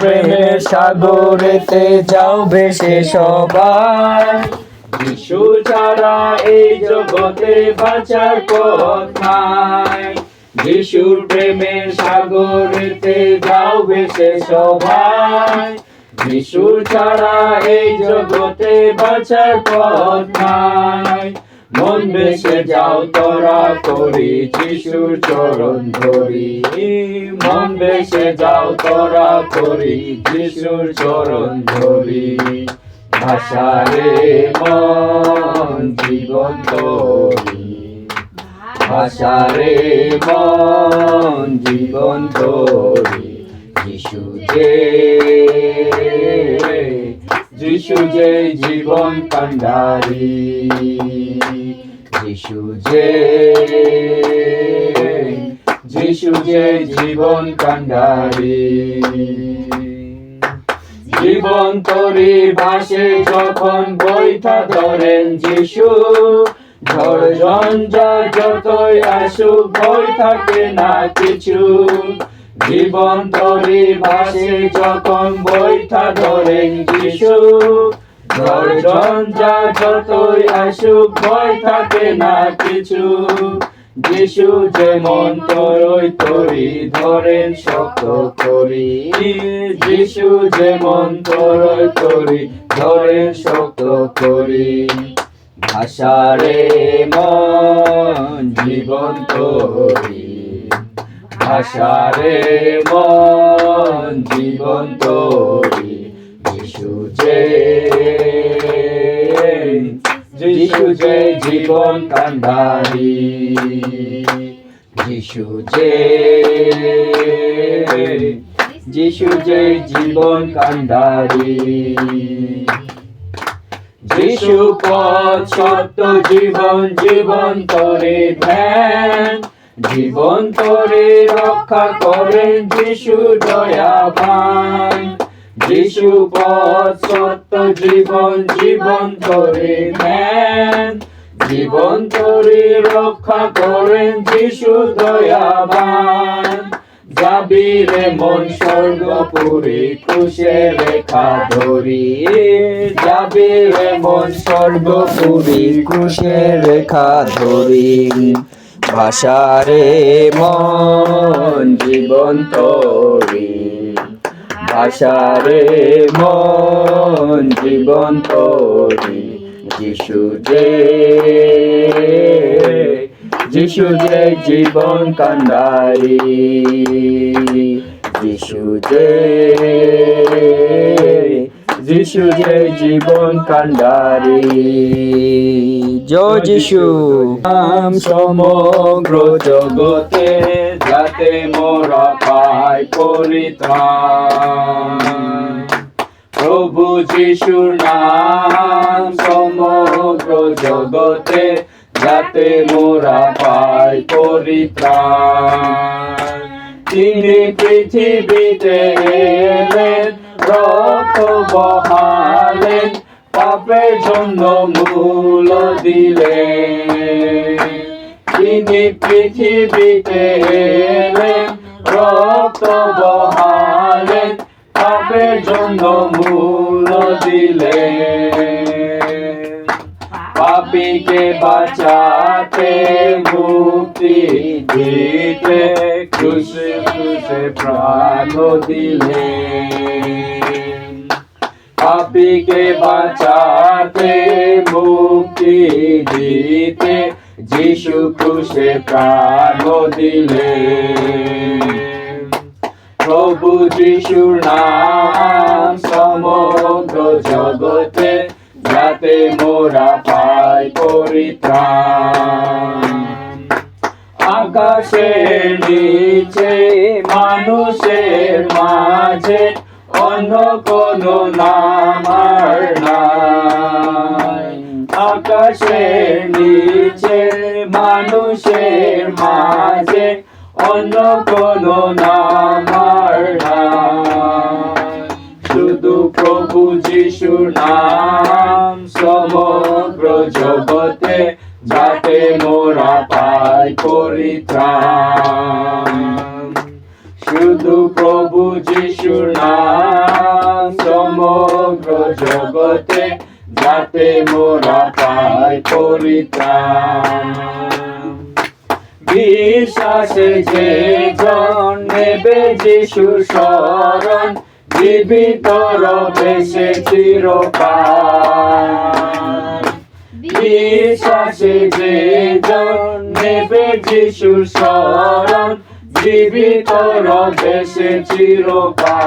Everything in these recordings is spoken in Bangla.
প্রেমের সাগরেতে যাও ভেসে সবাই। যিশু ছাড়া এই জগতে বাঁচার পথ নাই। যিশুর প্রেমের সাগরেতে যাও ভেসে সবাই। যিশু ছাড়া এই জগতে বাঁচার পথ নাই। মন বেসে যাও, তোরা করি যিশুর চরণ ধরি। মন বেসে যাও, তোরা করি যিশুর চরণ ধরি। ভাষারে মন জীবন তরি ভাষারে মন জীবন তরি যিশু যে যিশু যে জীবন কান্ডারি। যিশু যে যিশু যে জীবন কান্ডারি জীবন তরি ভাসে যখন বৈঠা ধরেন যিশু, ঝড় ঝঞ্ঝা যতই আসুক ভয় থাকে না কিছু। জীবন তরি ভাসে যখন বৈঠা ধরেন যিশু ঝড় ঝঞ্ঝা যতই আসুক, ভয় থাকে না কিছু। যিশু যেমন তরই তরি ধরেন শক্ত করি যিশু যেমন তরই তরি ধরেন শক্ত করি ভাষারে মন জীবন তরি ভাষারে মন জীবন তরি যিশু যে যিশু যে জীবন কান্ডারি। যিশু যে যিশু যে জীবন কান্ডারি। যিশু পথ সত্য জীবন জীবন করে ধ্যান। জীবন করে রক্ষা করেন যিশু দয়াবান। যিশু পথ সত্য জীবন জীবন করে ধ্যান। জীবন করে রক্ষা করেন যিশু দয়াবান। যাবি রে মন স্বর্গপুরী কুশে রেখা ধরি যাবি রে মন স্বর্গপুরী কুশে রেখা ধরি ভাষারে মন জীবন তরি ভাষারে মন জীবন তরি যিশু যে যিশু যে জীবন কান্ডারি যিশু যে যিশু যে জীবন কান্ডারি জয় যিশু। নাম সমগ্র জগতে যাতে মোরা পাই পরিত্রাণ। প্রভু যিশুর নাম সমগ্র জগতে যাতে মোরা পাই পরিত্রাণ। তিনি পৃথিবীতে এলেন রক্ত বহালেন, পাপের জন্য মূল দিলেন তিনি পৃথিবীতে এলেন রক্ত বহালেন, পাপের জন্য মূল দিলেন পাপিকে বাঁচাতে মুক্তি দিতে খুশি খুশি প্রাণ দিলেন পাপিকে বাঁচাতে, মুক্তি দিতে যিশু খুশে প্রাণ দিলেন। প্রভু যিশুর নাম সমগ্র জগতে যাতে মোরা পাই পরিত্রাণ। আকাশের নিচে, মানুষের মাঝে অন্য কোনো নাম আর আকাশের নিচে, মানুষের মাঝে অন্য কোনো নাম শুধু প্রভু যিশুর নাম সমগ্র জগতে যাতে মোরা পাই পরিত্রাণ। শুধু প্রভু যিশুর নাম, সমগ্র জগতে যাতে মোরা পাই পরিত্রাণ। বিশ্বাসে যে জন নেবে যিশু শরণ, জীবিত রবে সে চিরকাল। বিশ্বাসে যে জন নেবে যিশু শরণ জীবিত রবে সে চিরকাল।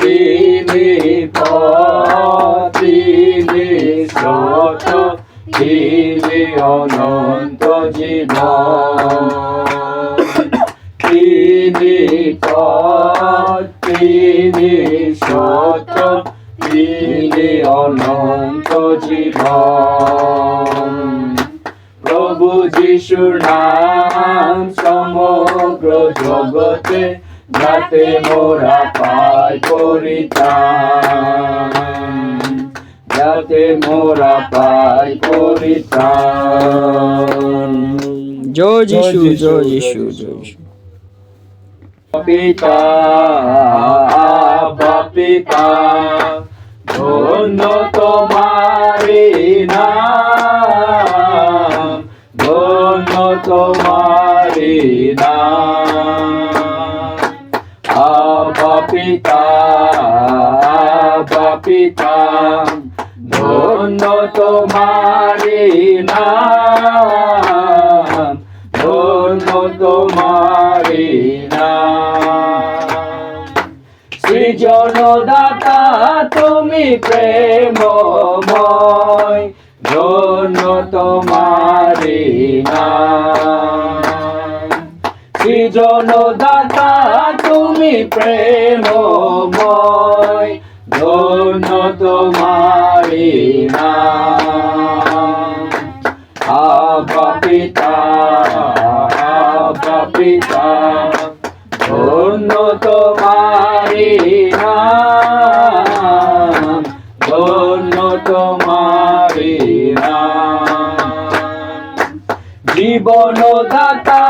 তিনি তিনি সত্য তিনি অনন্ত জীবন। তিনি তিনি সত্য তিনি অনন্ত জীবন। যিশুর নাম সমগ্র জগতে যাতে মোরা পাই পরিত্রাণ যাতে মোরা পাই পরিত্রাণ জয় যিশু জয় যিশু জয় যিশু পিতা আবা পিতা ধন্য তোমারি পিতা, ধন্য তোমারি নাম, ধন্য তোমারি নাম। সৃজনদাতা তুমি প্রেমময়, ধন্য তোমারি নাম। সৃজনদাতা তুমি প্রেমময় ধন্য তোমারি নাম আবা পিতা আবা পিতা ধন্য তোমারি নাম। ধন্য তোমারি নাম জীবন দাতা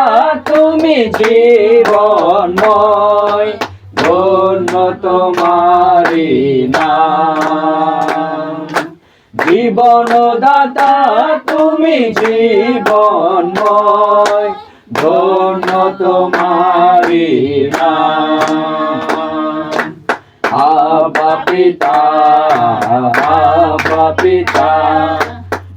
তুমি জীবনময়। ধন্য তোমারি নাম। জীবন দাতা তুমি জীবনময়, ধন্য তোমারি নাম। আবা পিতা আবা পিতা,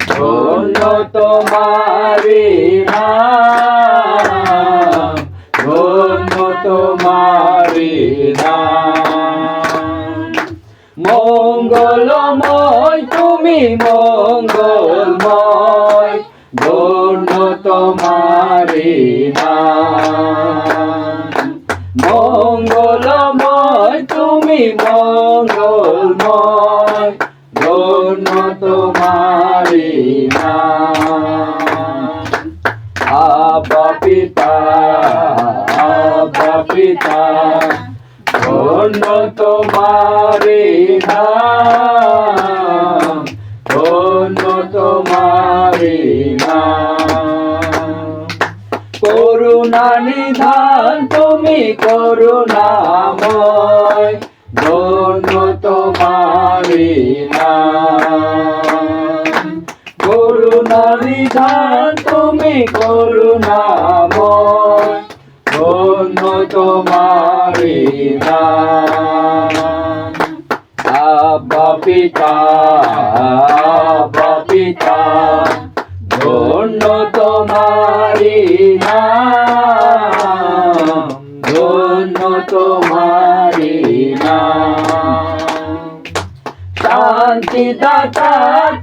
ধন্য তোমারি নাম। ধন্য তোমারি নাম। মঙ্গলময় তুমি মঙ্গলময় ধন্য তোমারি মঙ্গলময়, তুমি মঙ্গলময় ধন্য তোমারি আবা পিতা আবা পিতা ধন্য তোমারি করুণা নিধান তুমি করুণাময়, ধন্য তোমারি করুণা নিধান তুমি করুণাময়, ধন্য তোমারি আব্বা পিতা আব্বা পিতা। দাতা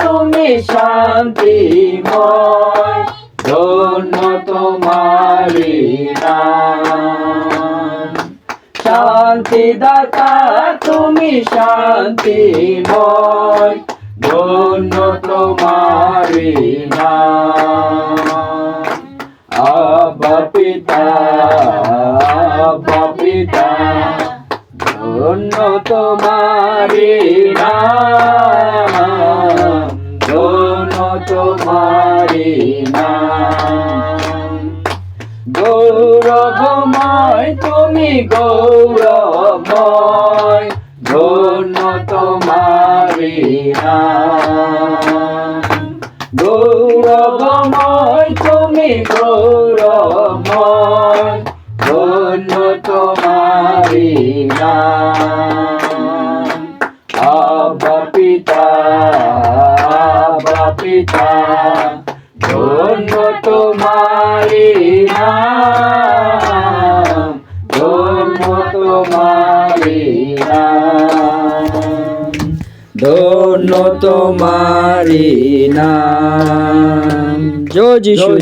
তুমি শান্তিময়। ধন্য তোমারি শান্তি দাতা তুমি শান্তিময়। ধন্য তোমারি আবা পিতা আবা ধন্য তোমারি নাম ধন্য তোমারি নাম। গৌরব গৌরময় ধন্য তোমারি নাম। গৌরবময় তুমি গৌরময় আবা পিতা আবা পিতা ধন্য তোমারি নাম ধন্য তোমারি নাম ধন্য তোমারি নাম জয় যিশু